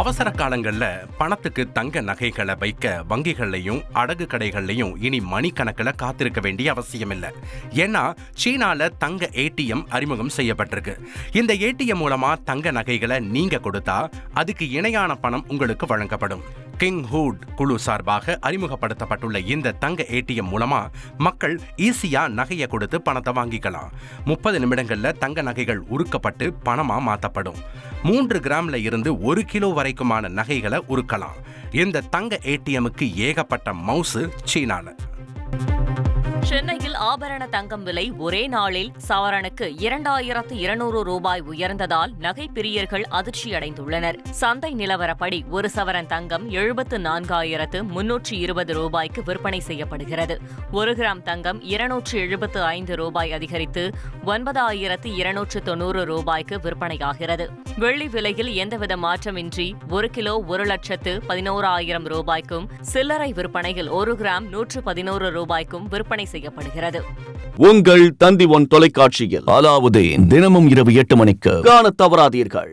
அவசர காலங்களில் பணத்துக்கு தங்க நகைகளை வைக்க வங்கிகள்லையும் அடகு கடைகள்லையும் இனி மணிக்கணக்கில் காத்திருக்க வேண்டிய அவசியம் இல்லை. ஏன்னா சீனாவில் தங்க ஏடிஎம் அறிமுகம் செய்யப்பட்டிருக்கு. இந்த ஏடிஎம் மூலமாக தங்க நகைகளை நீங்கள் கொடுத்தா அதுக்கு இணையான பணம் உங்களுக்கு வழங்கப்படும். கிங் ஹூட் குழு சார்பாக அறிமுகப்படுத்தப்பட்டுள்ள இந்த தங்க ஏடிஎம் மூலமா மக்கள் ஈஸியா நகையை கொடுத்து பணத்தை வாங்கிக்கலாம். முப்பது நிமிடங்கள்ல தங்க நகைகள் உருக்கப்பட்டு பணமா மாத்தப்படும். மூன்று கிராம்ல இருந்து ஒரு கிலோ வரைக்குமான நகைகளை உருக்கலாம். இந்த தங்க ஏடிஎம்முக்கு ஏகப்பட்ட மவுசு சீனால. சென்னையில் ஆபரண தங்கம் விலை ஒரே நாளில் சவரனுக்கு இரண்டாயிரத்து இருநூறு ரூபாய் உயர்ந்ததால் நகை பிரியர்கள் அதிர்ச்சியடைந்துள்ளனர். சந்தை நிலவரப்படி ஒரு சவரன் தங்கம் எழுபத்து நான்காயிரத்து முன்னூற்றி இருபது ரூபாய்க்கு விற்பனை செய்யப்படுகிறது. ஒரு கிராம் தங்கம் இருநூற்று எழுபத்து ஐந்து ரூபாய் அதிகரித்து ஒன்பதாயிரத்து இருநூற்று தொன்னூறு ரூபாய்க்கு விற்பனையாகிறது. வெள்ளி விலையில் எந்தவித மாற்றமின்றி ஒரு கிலோ ஒரு லட்சத்து பதினோராயிரம் ரூபாய்க்கும் சில்லறை விற்பனையில் ஒரு கிராம் நூற்று பதினோரு ரூபாய்க்கும் விற்பனை செய்யப்படுகிறது. உங்கள் தந்தி ஒன் தொலைக்காட்சியில் அலாவுதீன் தினமும் இரவு எட்டு மணிக்கு காண தவறாதீர்கள்.